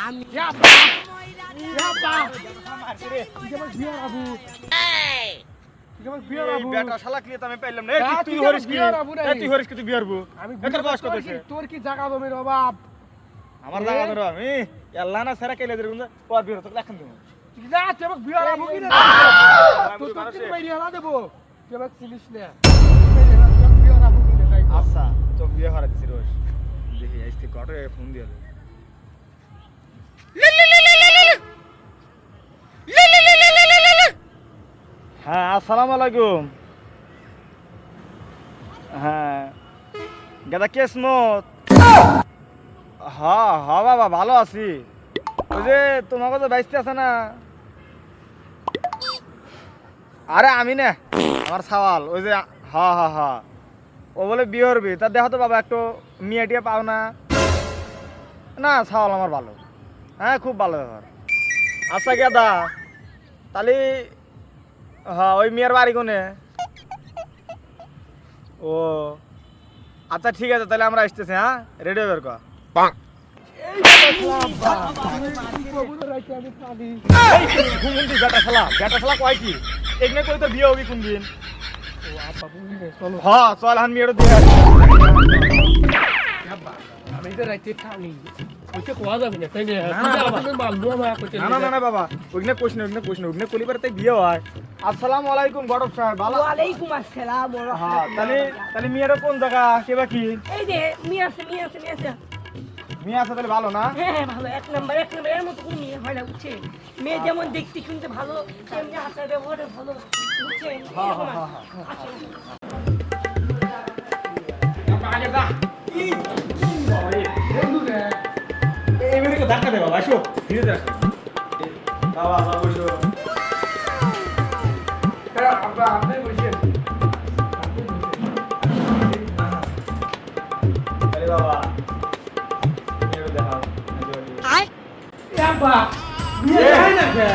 আমি না তুই হরিস কি বিয়ার আবু তুই বিয়ার কি না দেবো পর তুই আমাকে চিনিস না। আচ্ছা তো বিয়ে হারা দিছি রোজ দেখি ফোন দিয়ে আসসালামু আলাইকুম। হ্যাঁ। গেদা কেসমত হ্যাঁ হ্যাঁ বাবা, ভালো আছি। ওই যে তোমাকে তো বাইসতে আছে না। আরে আমি না, আমার সওয়াল, ওই যে হ্যাঁ হ্যাঁ হ্যাঁ ও বলে বিয়ে করবি, তা দেখো তো বাবা, একটু মেয়ে টিয়ে পাও না। না, সওয়াল আমার ভালো। হ্যাঁ খুব ভালো ব্যাপার। আচ্ছা গেদা, তাহলে হ্যাঁ ওই মেয়ের বাড়ি কোনে? ও। আচ্ছা ঠিক আছে তাহলে আমরা আসতেছি হ্যাঁ? রেডি বের কর হ্যাঁ চল হান মেয়েটা দিয়ে আমি তো রাইতে খানি কোয়া যাবে না তাই না না, না, বাবা। তুমি মাল দুয়া মা কইতে না না না না বাবা ওইখানে কোশ না ওইখানে কোশ না ওইখানে কলিবার তাই বিয়ে হয় আসসালামু আলাইকুম গডব সাহেব ভালো ওয়ালাইকুম আসসালাম ওয়া হ্যাঁ তাহলে তাহলে মেয়েরা কোন জায়গা কে বা এই যে মেয়ে আছে মেয়ে আছে মেয়ে আছে। মেয়ে আছে তাহলে ভালো না? হ্যাঁ হ্যাঁ ভালো। এক নাম্বার এক নাম্বার। এর মতো কোনো মেয়ে হয় না বুঝছে মেয়ে যেমন দেখতে শুনতে ভালো তেমনি আচার ব্যবহারে ভালো বুঝছেন? হ্যাঁ, এরকম হ্যাঁ, আছে। হ্যাঁ, আচ্ছা। ধাক্কা দে বাবা আসো। ধীরে ধীরে আসো। বাবা বাবা বসো। আব্বা আপনি বসেন আরে বাবা দেখাও। আব্বা বিয়ে হয় না কে?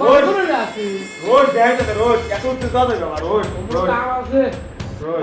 রোজ। রোজ দেখাইতে এত উঠতে বাবা রোজ রোজ। রোজ।